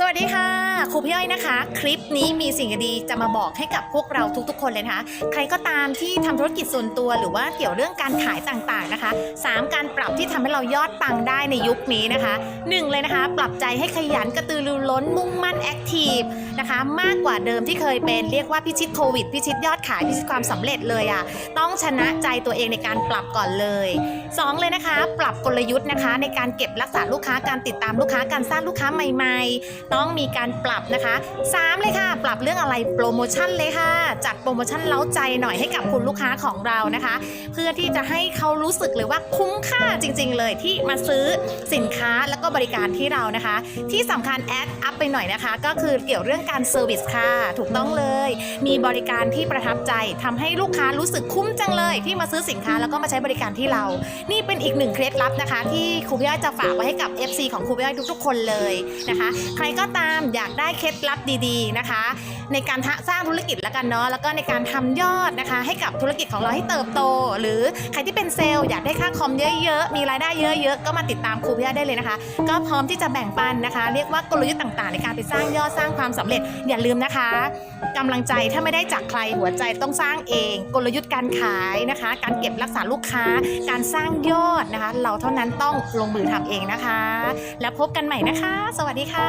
สวัสดีค่ะ ครูพี่อ้อยนะคะ คลิปนี้มีสิ่งดีจะมาบอกให้กับพวกเราทุกๆ คนเลยนะคะ ใครก็ตามที่ทำธุรกิจส่วนตัวหรือว่าเกี่ยวเรื่องการขายต่างๆนะคะ 3 การปรับที่ทำให้เรายอดปังได้ในยุคนี้นะคะหนึ่งเลยนะคะ ปรับใจให้ขยันกระตือรือร้นมุ่งมั่นแอคทีฟนะคะมากกว่าเดิมที่เคยเป็นเรียกว่าพิชิตโควิดพิชิตยอดขายพิชิตความสำเร็จเลยอะ่ะต้องชนะใจตัวเองในการปรับก่อนเลยสองเลยนะคะ ปรับกลยุทธ์นะคะ ในการเก็บรักษาลูกค้าการติดตามลูกค้าการสร้างลูกค้าใหม่ ๆต้องมีการปรับนะคะสามเลยค่ะ ปรับเรื่องอะไรโปรโมชั่นเลยค่ะ จัดโปรโมชั่นเล้าใจหน่อยให้กับคุณลูกค้าของเรานะคะ เพื่อที่จะให้เขารู้สึกเลยว่าคุ้มค่าจริง ๆ เลยที่มาซื้อสินค้าแล้วก็บริการที่เรานะคะ ที่สำคัญแอดอัพไปหน่อยนะคะ ก็คือเกี่ยวเรื่องการเซอร์วิสค่ะถูกต้องเลย มีบริการที่ประทับใจทำให้ลูกค้ารู้สึกคุ้มจังเลย ที่มาซื้อสินค้าแล้วก็มาใช้บริการที่เรา นี่เป็นอีกหนึ่งเคล็ดลับนะคะ ที่ครูพี่อ้อยจะฝากไว้ให้กับ FC ของครูพี่อ้อยทุกๆ คนเลยนะคะ ใครก็ตามอยากได้เคล็ดลับดีๆนะคะ ในการสร้างธุรกิจแล้วกันเนาะแล้วก็ในการทำยอดนะคะ ให้กับธุรกิจของเราให้เติบโต หรือใครที่เป็นเซลล์อยากได้ค่าคอมเยอะๆมีรายได้เยอะๆก็มาติดตามครูพี่อ้อยได้เลยนะคะ ก็พร้อมที่จะแบ่งปันนะคะ เรียกว่ากลยุทธ์ต่างๆ ในการไปสร้างยอดสร้างความสำเร็จอย่าลืมนะคะกำลังใจถ้าไม่ได้จากใครหัวใจต้องสร้างเอง กลยุทธ์การขายนะคะ การเก็บรักษาลูกค้า การสร้างยอดนะคะ เราเท่านั้นต้องลงมือทำเองนะคะ แล้วพบกันใหม่นะคะ สวัสดีค่ะ